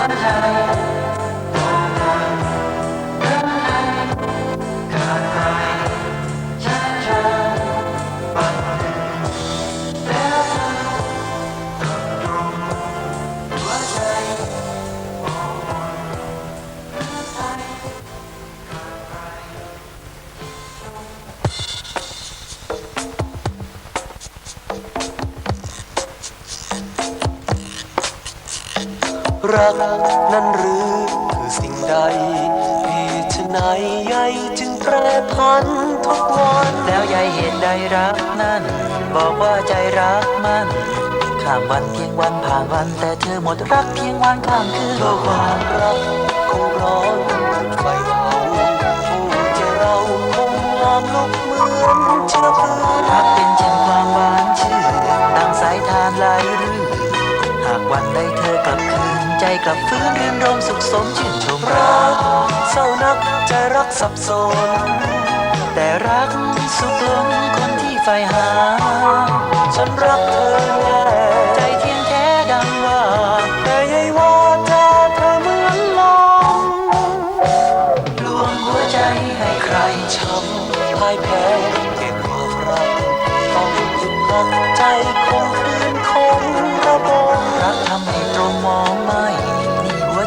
Sometimes รักนั้นหรือคือสิ่งใดเหตุไฉนใยจึงแปรพันทุกวันแล้วยายเหตุใดรักนั้น บอกว่าใจรักมันข้ามวันเพียงวันผ่านวัน แต่เธอหมดรักเพียงวันข้ามคืนเพราะความรักคงร้อนไฟเผาผู้ใจเราคงลามลุกเหมือนเชื้อเพลิง ฟื้นรื่นรมสุขสมชื่นชมรัรัก เศร้านักใจรักสับสน แต่รักสุขล้นคนที่ใฝ่หา ฉันรักเธอแน่ใจเที่ยงแท้ดังว่า แต่ยายว่าจาเธอเหมือนลมลวงหัวใจให้ใครช้ำพ่ายแพ้เก็บความรักต้องหยุดพัก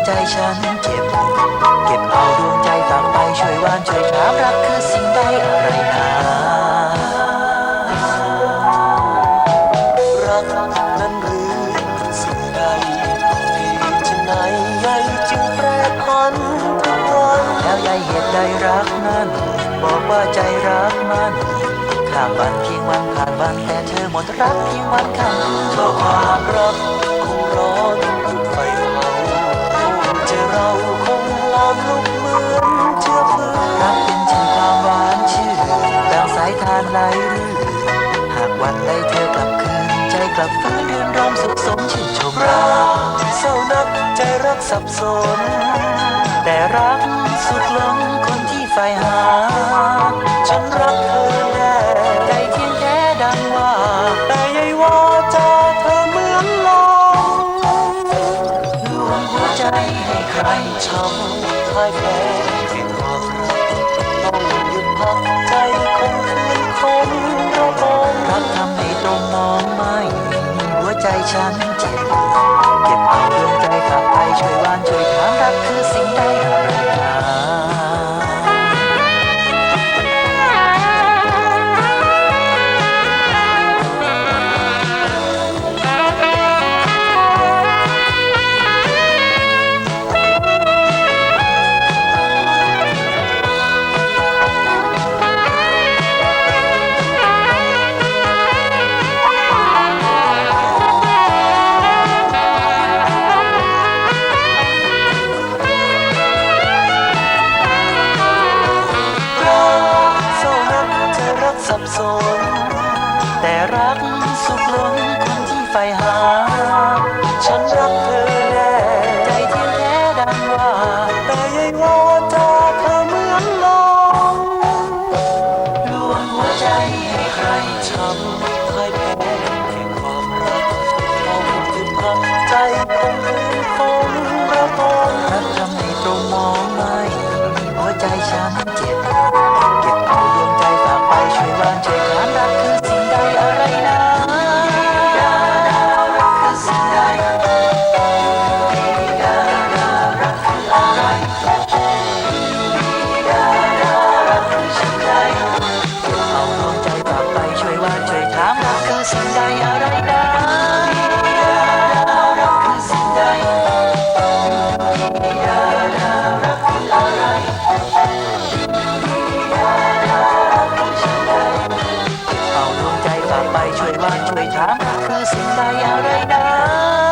ใจฉันเจ็บเก็บเอาดวงใจฝากไปช่วยวานช่วยถามรักคือสิ่งใดอะไรหนารักนั้นหรือสิ่งใดเหตุไฉนใยจึงแปรพันทุกวันแล้วยายเหตุใดรักนั้น บอกว่าใจรักมันข้ามวันเพียงวันผ่านวันแต่เธอหมดรักเพียงวันข้ามคืนเพราะความรักคงร้อน มลุกเหมือนเชื้อเพลิงรักเป็นเช่นความหวานชื่นดังสายทานไหลรื่นหากวันใดเธอกลับคืน ใจกลับฟื้นเรือนรอมสุขสมชื่นชมรักเศร้านักใจรักสับสน แต่รักสุดล้นคนที่ใฝ่หา ฉันรักเธอแน่ใจเทียงแท้ดังว่า แต่ยายว่าจาเธอเหมือนลมลวงหัวใจให้ใครช้ำ พ่ายแพ้เก็บความรักต้องหยุดพักใจคงคืนคงระบมรักทำให้ตรงมองไม่หัวใจฉัน แต่รัก เอาดวงใจฝากไปช่วยวานช่วยถามคือสิ่งใดอะไรนะ